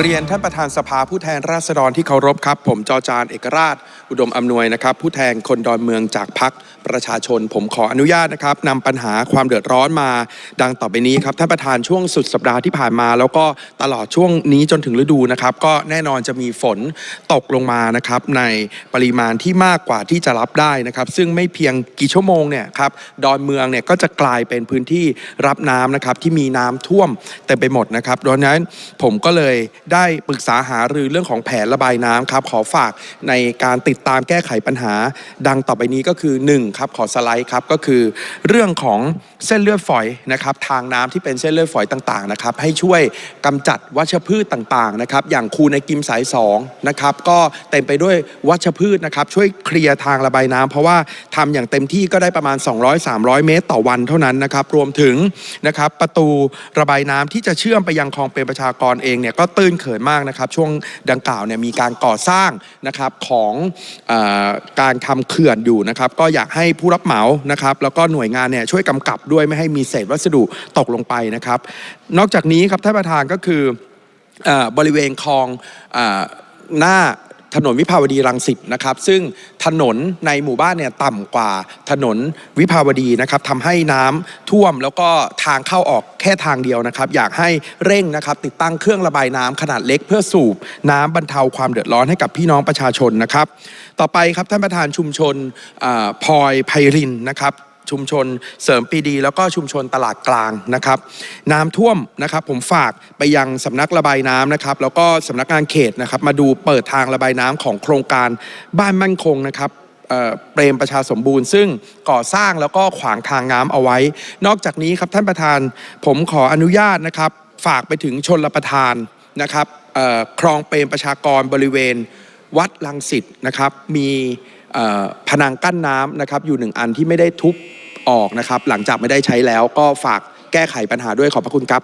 เรียนท่านประธานสภาผู้แทนราษฎรที่เคารพครับ ผมจอจานเอกราช อุดมอำนวยนะครับ ผู้แทนคนดอนเมืองจากพัก ประชาชน ผมขออนุญาตนะครับนำปัญหาความเดือดร้อนมา ดังต่อไปนี้ครับท่านประธานช่วงสุดสัปดาห์ที่ผ่านมา แล้วก็ตลอดช่วงนี้จนถึงฤดูนะครับก็แน่นอนจะมีฝนตกลงมานะครับในปริมาณที่มากกว่าที่จะรับได้นะครับ ซึ่งไม่เพียงกี่ชั่วโมงเนี่ยครับดอนเมืองเนี่ยก็จะกลายเป็นพื้นที่รับน้ำนะครับที่มีน้ำท่วมเต็มไปหมดนะครับดังนั้นผมก็เลยได้ปรึกษาหารือเรื่องของแผนระบายน้ำครับขอฝากในการติดตามแก้ไขปัญหา ดังต่อไปนี้ก็คือ 1ครับขอสไลด์ครับก็คือเรื่องของเส้นเลือดฝอยนะครับทางน้ำที่เป็นเส้นเลือดฝอยต่างๆนะครับให้ช่วยกำจัดวัชพืชต่างๆนะครับอย่างคูในกิมสาย2นะครับก็เต็มไปด้วยวัชพืชนะครับช่วยเคลียร์ทางระบายน้ำเพราะว่าทำอย่างเต็มที่ก็ได้ประมาณ 200-300 เมตรต่อวันเท่านั้นนะครับรวมถึงนะครับประตูระบายน้ำที่จะเชื่อมไปยังคลองเป็นประชากรเองเนี่ยก็ตื้นเขินมากนะครับ ช่วงดังกล่าวเนี่ยมีการก่อสร้างนะครับของอการทำเขื่อนอยู่นะครับก็อยากให้ผู้รับเหมานะครับแล้วก็หน่วยงานเนี่ยช่วยกำกับด้วยไม่ให้มีเศษวัสดุตกลงไปนะครับ นอกจากนี้ครับท่านประธานก็คืออบริเวณคลองอหน้า ถนนวิภาวดีรังสิตนะครับ ซึ่งถนนในหมู่บ้านเนี่ยต่ำกว่าถนนวิภาวดีนะครับทำให้น้ำท่วมแล้วก็ทางเข้าออกแค่ทางเดียวนะครับ อยากให้เร่งนะครับ ติดตั้งเครื่องระบายน้ำขนาดเล็ก เพื่อสูบน้ำบรรเทาความเดือดร้อนให้กับพี่น้องประชาชนนะครับ ต่อไปครับท่านประธานชุมชนอาพลอยไพรินนะครับ ชุมชนเสริมปีดี แล้วก็ชุมชนตลาดกลางนะครับ น้ำท่วมนะครับผมฝากไปยังสำนักระบายน้ำนะครับ แล้วก็สำนักงานเขตนะครับ มาดูเปิดทางระบายน้ำของโครงการบ้านมั่นคงนะครับเเปรมประชาสมบูรณ์ ซึ่งก่อสร้างแล้วก็ขวางทางน้ำเอาไว้ นอกจากนี้ครับท่านประธานผมขออนุญาตนะครับ ฝากไปถึงชนรับประทานนะครับคลองเปรมประชากรบริเวณวัดลังสิตนะครับมี ผนังกั้นน้ำนะครับอยู่หนึ่งอันที่ไม่ได้ทุบออกนะครับหลังจากไม่ได้ใช้แล้วก็ฝากแก้ไขปัญหาด้วยขอบพระคุณครับ